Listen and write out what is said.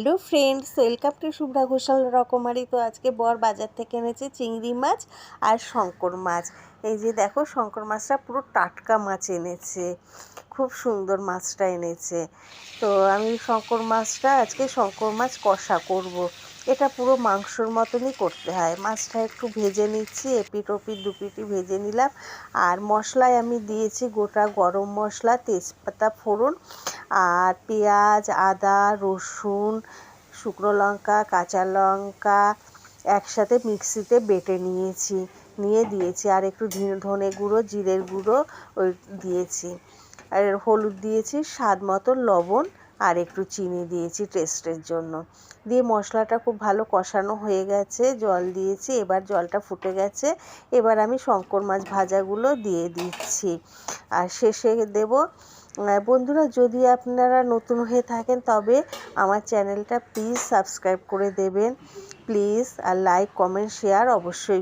Hello friends, welcome to Shubhra Ghoshal রকমারি। তো আজকে বর বাজার থেকে এনেছে চিংড়ি মাছ আর শঙ্কর মাছ। এই যে দেখো, শঙ্কর মাছটা পুরো টাটকা মাছ এনেছে। খুব সুন্দর মাছটা এনেছে। তো আমি শঙ্কর মাছটা, আজকে শঙ্কর মাছ কষা করব। এটা পুরো মাংসর মতনই করতে হয়। মাছটা একটু ভেজে নিচ্ছি এপিট ওপিট দুপিটি ভেজে নিলাম। আর মশলায় আমি দিয়েছি গোটা গরম মশলা, তেজপাতা, ফোড়ন আর পেঁয়াজ, আদা, রসুন, শুকনো লঙ্কা, কাঁচা লঙ্কা একসাথে মিক্সিতে বেটে নিয়েছি, নিয়ে দিয়েছি। আর একটু ধনে গুঁড়ো, জিরের গুঁড়ো ওই দিয়েছি। আর হলুদ দিয়েছি, স্বাদ মতো লবণ আর একটু চিনি দিয়েছি টেস্টের জন্য। দিয়ে মশলাটা খুব ভালো কষানো হয়ে গেছে, জল দিয়েছি, এবার জলটা ফুটে গেছে। এবার আমি শঙ্কর মাছ ভাজাগুলো দিয়ে দিচ্ছি। আর শেষে দেব বন্ধুরা, যদি আপনারা নতুন হয়ে থাকেন, তবে আমার চ্যানেলটা প্লিজ সাবস্ক্রাইব করে দেবেন। প্লিজ আর লাইক কমেন্ট শেয়ার অবশ্যই।